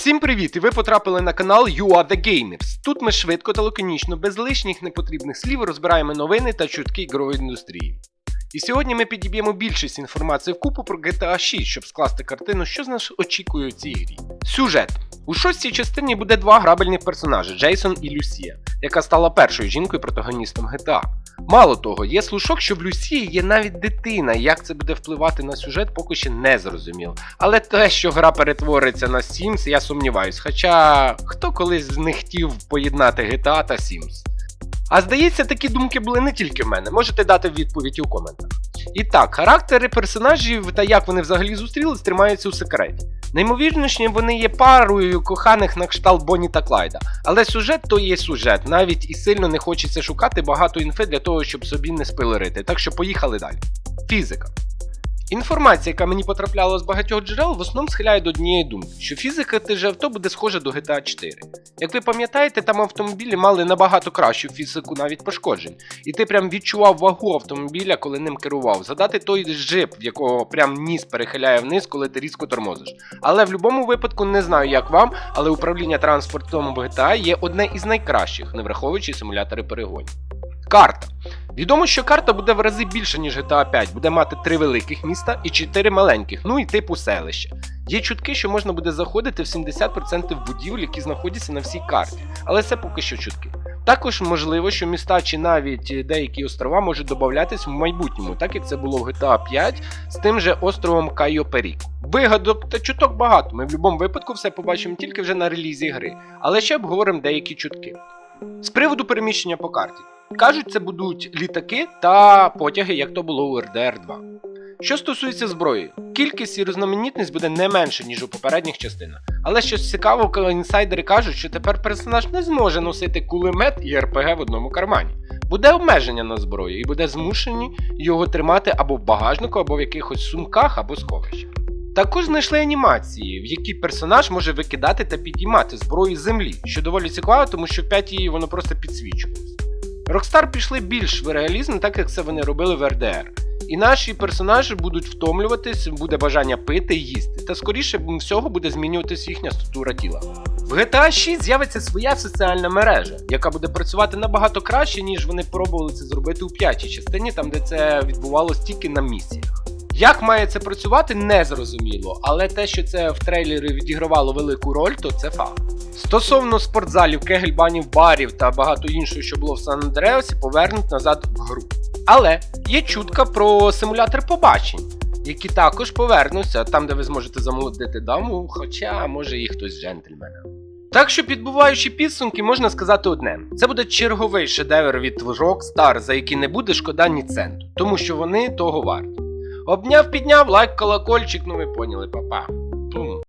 Всім привіт! І ви потрапили на канал You Are The Gamers. Тут ми швидко та лаконічно, без лишніх непотрібних слів розбираємо новини та чутки ігрової індустрії. І сьогодні ми підіб'ємо більшість інформації вкупу про GTA 6, щоб скласти картину, що з нас очікує у цій грі. Сюжет. У шостій частині буде два грабельних персонажі Джейсон і Люсія, яка стала першою жінкою протагоністом GTA. Мало того, є слушок, що в Люсії є навіть дитина, і як це буде впливати на сюжет, поки ще не зрозуміло. Але те, що гра перетвориться на Sims, я сумніваюсь. Хоча хто колись не хотів поєднати GTA та Sims? А здається, такі думки були не тільки в мене. Можете дати відповідь у коментах. І так, характери персонажів та як вони взагалі зустрілись, тримаються у секреті. Неймовірніше, вони є парою коханих на кшталт Бонні та Клайда. Але сюжет то є сюжет, навіть і сильно не хочеться шукати багато інфи для того, щоб собі не спилерити. Так що поїхали далі. Фізика. Інформація, яка мені потрапляла з багатьох джерел, в основному схиляє до однієї думки, що фізика тих авто буде схожа до GTA 4. Як ви пам'ятаєте, там автомобілі мали набагато кращу фізику навіть пошкоджень, і ти прям відчував вагу автомобіля, коли ним керував. Задати той джип, в якого прям ніс перехиляє вниз, коли ти різко тормозиш. Але в будь-якому випадку не знаю, як вам, але управління транспортом в GTA є одне із найкращих, не враховуючи симулятори перегонів. Карта. Відомо, що карта буде в рази більше, ніж GTA 5, буде мати три великих міста і чотири маленьких, ну і типу селища. Є чутки, що можна буде заходити в 70% будівель, які знаходяться на всій карті, але це поки що чутки. Також можливо, що міста чи навіть деякі острова можуть додатись в майбутньому, так як це було в GTA 5 з тим же островом Кайо Перік. Вигадок та чуток багато. Ми в будь-якому випадку все побачимо тільки вже на релізі гри, але ще обговоримо деякі чутки. З приводу переміщення по карті. Кажуть, це будуть літаки та потяги, як то було у RDR 2. Що стосується зброї, кількість і різноманітність буде не менше, ніж у попередніх частинах. Але щось цікаво, коли інсайдери кажуть, що тепер персонаж не зможе носити кулемет і РПГ в одному кармані. Буде обмеження на зброю і буде змушені його тримати або в багажнику, або в якихось сумках, або сховищах. Також знайшли анімації, в які персонаж може викидати та підіймати зброю з землі, що доволі цікаво, тому що в п'ятій воно просто підсвічувалось. Rockstar пішли більш в реалізм, так як це вони робили в RDR. І наші персонажі будуть втомлюватись, буде бажання пити їсти, та скоріше всього буде змінюватись їхня структура тіла. В GTA 6 з'явиться своя соціальна мережа, яка буде працювати набагато краще, ніж вони пробували це зробити у п'ятій частині, там де це відбувалось тільки на місіях. Як має це працювати, не зрозуміло, але те, що це в трейлері відігравало велику роль, то це факт. Стосовно спортзалів, кегельбанів, барів та багато іншого, що було в Сан Андреасі, повернуть назад в гру. Але є чутка про симулятор побачень, які також повернуться там, де ви зможете замолодити даму, хоча може і хтось з джентльмена. Так що, підбуваючи підсумки, можна сказати одне: це буде черговий шедевр від Rockstar, за який не буде шкода ні центу, тому що вони того варті. Обняв, підняв, лайк, колокольчик, ну ви поняли, папа.